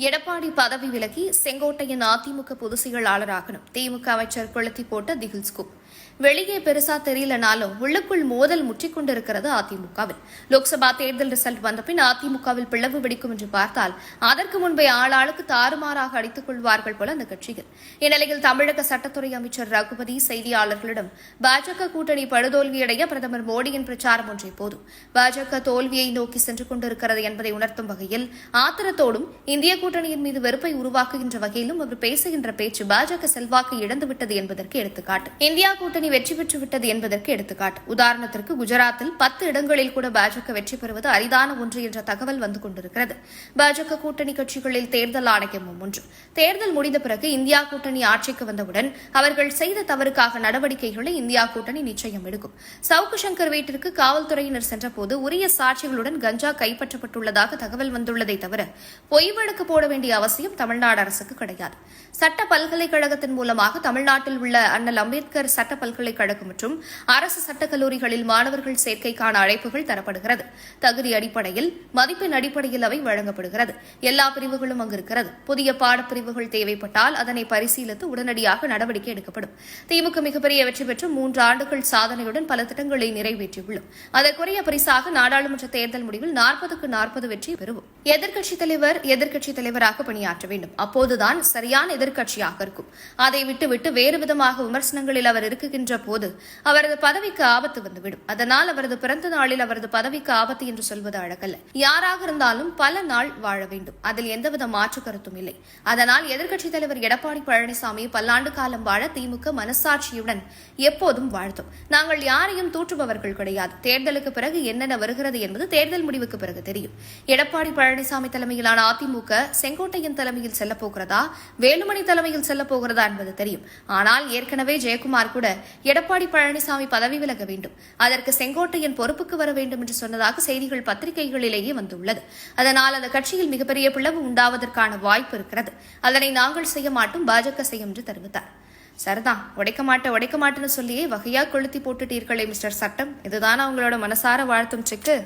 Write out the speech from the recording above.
எடப்பாடி பதவி விலகி செங்கோட்டையன் அதிமுக பொதுச் செயலாளராகணும் திமுக அமைச்சர் கொளுத்தி போட்ட திகில் ஸ்கூப் வெளியே பெருசா தெரியலனாலும் உள்ளுக்குள் மோதல் முற்றிக்கொண்டிருக்கிறது அதிமுகவில். லோக்சபா தேர்தல் ரிசல்ட் வந்தபின் அதிமுகவில் பிளவு வெடிக்கும் என்று பார்த்தால் அதற்கு முன்பே ஆளாளுக்கு தாறுமாறாக அடித்துக் கொள்வார்கள் போல அந்த கட்சிகள். இந்நிலையில் தமிழக சட்டத்துறை அமைச்சர் ரகுபதி செய்தியாளர்களிடம் பாஜக கூட்டணி படுதோல்வியடைய பிரதமர் மோடியின் பிரச்சாரம் ஒன்றே போதும். பாஜக தோல்வியை நோக்கி சென்று கொண்டிருக்கிறது என்பதை உணர்த்தும் வகையில் ஆத்திரத்தோடும் இந்திய கூட்டணியின் மீது வெறுப்பை உருவாக்குகின்ற வகையிலும் அவர் பேசுகின்ற பேச்சு பாஜக செல்வாக்கு இழந்துவிட்டது என்பதற்கு எடுத்துக்காட்டு. இந்தியா கூட்டணி வெற்றி பெற்றுவிட்டது என்பதற்கு எடுத்துக்காட்டு. உதாரணத்திற்கு குஜராத்தில் பத்து இடங்களில் கூட பாஜக வெற்றி பெறுவது அரிதான ஒன்று என்ற தகவல் வந்து கொண்டிருக்கிறது. பாஜக கூட்டணி கட்சிகளில் தேர்தல் ஆணையமும் ஒன்று. தேர்தல் முடிந்த பிறகு இந்தியா கூட்டணி ஆட்சிக்கு வந்தவுடன் அவர்கள் செய்த தவறுக்காக நடவடிக்கைகளை இந்தியா கூட்டணி நிச்சயம் எடுக்கும். சவுக்கு சங்கர் வீட்டிற்கு காவல்துறையினர் சென்றபோது உரிய சாட்சிகளுடன் கஞ்சா கைப்பற்றப்பட்டுள்ளதாக தகவல் வந்துள்ளதை தவிர பொய் வழக்கு போட வேண்டிய அவசியம் தமிழ்நாடு அரசுக்கு கிடையாது. சட்ட பல்கலைக்கழகத்தின் மூலமாக தமிழ்நாட்டில் உள்ள அண்ணல் அம்பேத்கர் சட்ட சட்ட பல்கலைக்கழகம் மற்றும் அரசு சட்டக் கல்லூரிகளில் மாணவர்கள் சேர்க்கைக்கான அழைப்புகள் தரப்படுகிறது. தகுதி அடிப்படையில் மதிப்பெண் அடிப்படையில் அவை வழங்கப்படுகிறது. எல்லா பிரிவுகளும் அங்கு இருக்கிறது புதிய பாடப்பிரிவுகள் தேவைப்பட்டால் அதனை பரிசீலித்து உடனடியாக நடவடிக்கை எடுக்கப்படும். திமுக மிகப்பெரிய வெற்றி பெற்று மூன்று ஆண்டுகள் சாதனையுடன் பல திட்டங்களை நிறைவேற்றியுள்ளோம். அதற்குரிய பரிசாக நாடாளுமன்ற தேர்தல் முடிவில் நாற்பதுக்கு நாற்பது வெற்றி பெறுவோம். எதிர்க்கட்சித் தலைவர் எதிர்க்கட்சித் தலைவராக பணியாற்ற வேண்டும். அப்போதுதான் சரியான எதிர்க்கட்சியாக இருக்கும். அதை விட்டுவிட்டு வேறு விதமாக விமர்சனங்களில் அவர் இருக்க இருக்குகின்ற போது அவரது பதவிக்கு ஆபத்து வந்துவிடும். அதனால் அவரது பிறந்த நாளில் அவரது பதவிக்கு ஆபத்து என்று சொல்வது அழகல்ல. யாராக இருந்தாலும் பல நாள் வாழ வேண்டும். அதில் எந்தவித மாற்று கருத்தும் இல்லை. அதனால் எதிர்க்கட்சித் தலைவர் எடப்பாடி பழனிசாமி பல்லாண்டு காலம் வாழ திமுக மனசாட்சியுடன் எப்போதும் வாழ்த்தும். நாங்கள் யாரையும் தூற்றுபவர்கள் கிடையாது. தேர்தலுக்கு பிறகு என்னென்ன வருகிறது என்பது தேர்தல் முடிவுக்கு பிறகு தெரியும். எடப்பாடி பழனிசாமி தலைமையிலான அதிமுக செங்கோட்டையன் தலைமையில் செல்லப்போகிறதா வேலுமணி தலைமையில் செல்லப்போகிறதா என்பது தெரியும். ஆனால் ஏற்கனவே ஜெயக்குமார் கூட எடப்பாடி பழனிசாமி பதவி விலக வேண்டும். அதற்கு செங்கோட்டையன் பொறுப்புக்கு வர வேண்டும் என்று சொன்னதாக செய்திகள் பத்திரிகைகளிலேயே வந்துள்ளது. அதனால் அந்த கட்சியில் மிகப்பெரிய பிளவு உண்டாவதற்கான வாய்ப்பு இருக்கிறது. அதனை நாங்கள் செய்ய மாட்டோம் பாஜக செய்யும் என்று தெரிவித்தார். சரிதான் உடைக்க மாட்டேன் உடைக்க மாட்டேன்னு சொல்லியே வகையா கொளுத்தி போட்டுட்டீர்களே மிஸ்டர் சட்டம். இதுதானா உங்களோட மனசார வாழ்த்தும் செக்கு